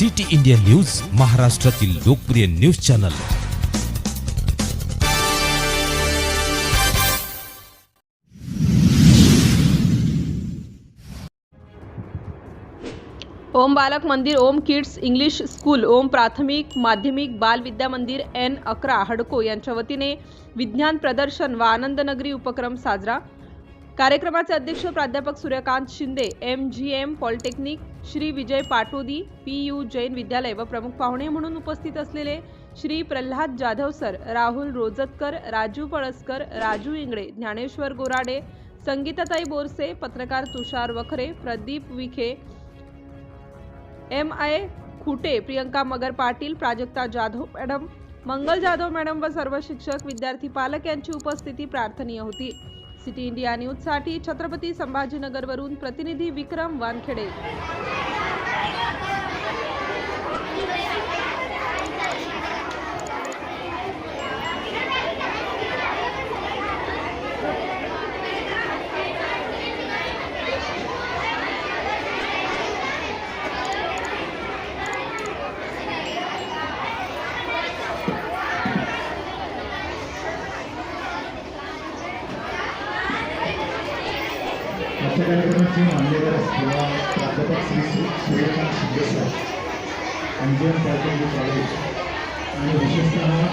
City India news महाराष्ट्रातील लोकप्रिय news channel. Om Balak Mandir Om kids English school Om प्राथमिक माध्यमिक बाल विद्या मंदिर एन अकरा हडको यांच्या वतीने विज्ञान प्रदर्शन व आनंदनगरी उपक्रम साजरा कार्यक्रमाचे अध्यक्ष प्राध्यापक Suryakant Shinde M G M polytechnic Shri Vijay Patodi P U Jain विद्यालय व प्रमुख पाहुणे म्हणून उपस्थित असलेले श्री प्रल्हाद जाधव सर राहुल रोजतकर राजू पळसकर राजू इंगळे ज्ञानेश्वर गोराडे संगीताताई बोरसे पत्रकार Tushar Wakhare Pradeep Vikhe M I Khute Priyanka Magar Patil Prajakta Jadhav madam Mangal Jadhav madam व सर्व शिक्षक विद्यार्थी पालक यांची उपस्थिती प्रार्थनीय होती. सिटी इंडिया न्यूजसाठी छत्रपती संभाजीनगरवरून प्रतिनिधी विक्रम वानखेडे. आजच्या कार्यक्रमाचे मान्यवर असलेला प्राध्यापक Shri Suryakant Shinde sir M college आणि विशेषतः